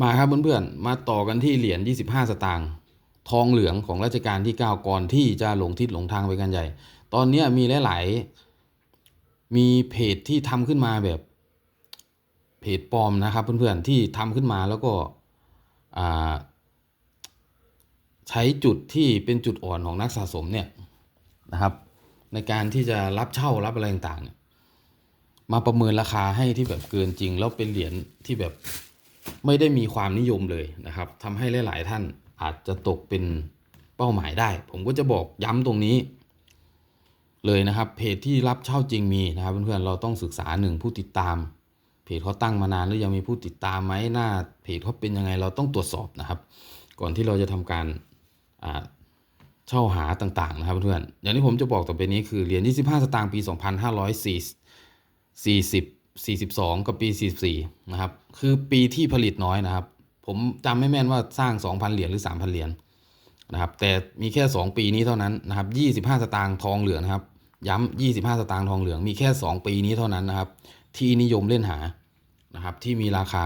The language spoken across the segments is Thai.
มาครับเพื่อนๆ มาต่อกันที่เหรียญ 25 สตางค์ทองเหลืองของรัชกาลที่ 9 ก่อนที่จะหลงทิศหลงทางไปกันใหญ่ ตอนนี้มีหลายๆ มีเพจที่ทำขึ้นมาแบบเพจปลอมนะครับเพื่อนๆ ที่ทำขึ้นมาแล้วก็ใช้จุดที่เป็นจุดอ่อนของนักสะสมเนี่ยนะครับ ในการที่จะรับเช่ารับอะไรต่างๆ มาประเมินราคาให้ที่แบบเกินจริง แล้วเป็นเหรียญที่แบบ ไม่ได้มีความนิยมเลยนะครับทำให้หลาย ๆ ท่านอาจจะตกเป็นเป้าหมายได้ ผมก็จะบอกย้ำตรงนี้ เลยนะครับเพจที่รับเช่าจริงมีนะครับเพื่อนๆเราต้องศึกษาหนึ่งผู้ติดตาม เพจเขาตั้งมานานหรือยังมีผู้ติดตามไหมหน้าเพจเขาเป็นยังไงเราต้องตรวจสอบนะครับ ก่อนที่เราจะทำการเช่าหาต่าง ๆ นะครับเพื่อนๆอย่างที่ผมจะบอกต่อไปนี้คือเหรียญ25 สตางค์ปี 2540 40 42 กับปี 44 นะครับ คือปีที่ผลิตน้อยนะครับ ผมจำไม่แม่นว่าสร้าง 2,000 เหรียญหรือ 3,000 เหรียญนะครับ แต่มีแค่ 2 ปีนี้เท่านั้นนะครับ 25 สตางค์ทองเหลืองนะครับ ย้ำ25 สตางค์ทองเหลือง มีแค่ 2 ปีนี้เท่านั้นนะครับ ที่นิยมเล่นหา นะครับ ที่มีราคา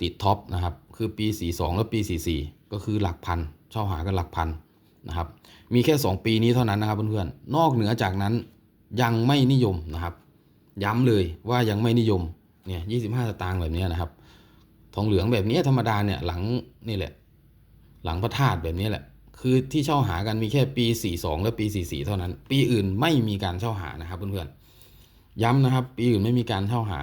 ติดท็อปนะครับ คือปี 42 และปี 44 ก็คือหลักพันเช่าหากันหลักพันนะครับ มีแค่ 2 ปีนี้เท่านั้นนะครับเพื่อนๆ นอกเหนือจากนั้นยังไม่นิยมนะครับ ย้ำเลยว่ายังไม่นิยมเนี่ยยี่สิบห้าสตางค์แบบนี้นะครับ ทองเหลืองแบบนี้ธรรมดาเนี่ยหลังนี่แหละ หลังพระธาตุแบบนี้แหละ คือที่เช่าหากันมีแค่ปี 42 และปี 44 เท่านั้น ปีอื่นไม่มีการเช่าหานะครับเพื่อนๆย้ำนะครับ ปีอื่นไม่มีการเช่าหา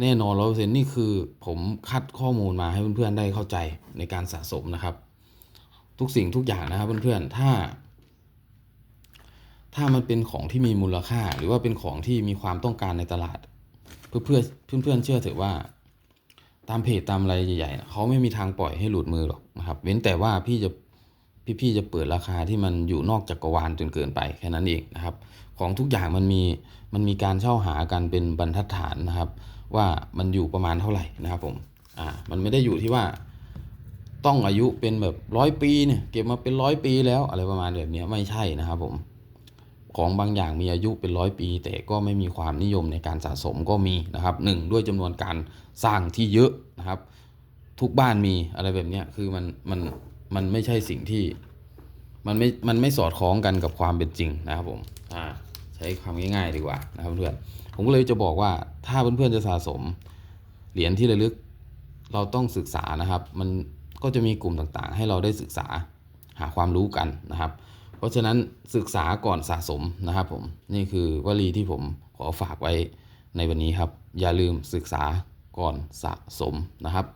แน่นอนร้อยเปอร์เซ็นต์นี่คือผมคัดข้อมูลมาให้เพื่อนๆได้เข้าใจในการสะสมนะครับ ทุกสิ่งทุกอย่างนะครับเพื่อนๆถ้า ถ้ามันเป็นของที่มีมูลค่า หรือว่าเป็นของที่มีความต้องการในตลาด เพื่อเพื่อเพื่อนเพื่อนๆเชื่อเถอะว่า ตามเพจตามอะไรใหญ่ๆเขาไม่มีทางปล่อยให้หลุดมือหรอกนะครับ เว้นแต่ว่าพี่จะพี่พี่จะเปิดราคาที่มันอยู่นอกจักรวาลจนเกินไปแค่นั้นเองนะครับ ของทุกอย่างมันมีมันมีการเช่าหากันเป็นบรรทัดฐานนะครับ ว่ามันอยู่ประมาณเท่าไหร่นะครับผมอ่ามันไม่ได้อยู่ที่ว่าต้องอายุเป็นแบบร้อยปีเนี่ยเก็บมาเป็นร้อยปีแล้วอะไรประมาณแบบนี้ไม่ใช่นะครับผม ของบางอย่างมีอายุเป็นร้อยปี แต่ก็ไม่มีความนิยมในการสะสมก็มีนะครับหนึ่งด้วยจำนวนการสร้างที่เยอะนะครับ ทุกบ้านมีอะไรแบบนี้คือมันมันมันไม่ใช่สิ่งที่มันไม่มันไม่สอดคล้องกันกับความเป็นจริงนะครับผมอ่าใช้ความง่ายๆดีกว่านะครับเพื่อนผมก็เลยจะบอกว่าถ้าเพื่อนๆจะสะสมเหรียญที่ระลึกเราต้องศึกษานะครับ มันก็จะมีกลุ่มต่างๆ ให้เราได้ศึกษาหาความรู้กันนะครับ เพราะฉะนั้นศึกษาก่อนสะสมนะครับผมนี่คือวลีที่ผมขอฝากไว้ในวันนี้ครับ อย่าลืมศึกษาก่อนสะสมนะครับ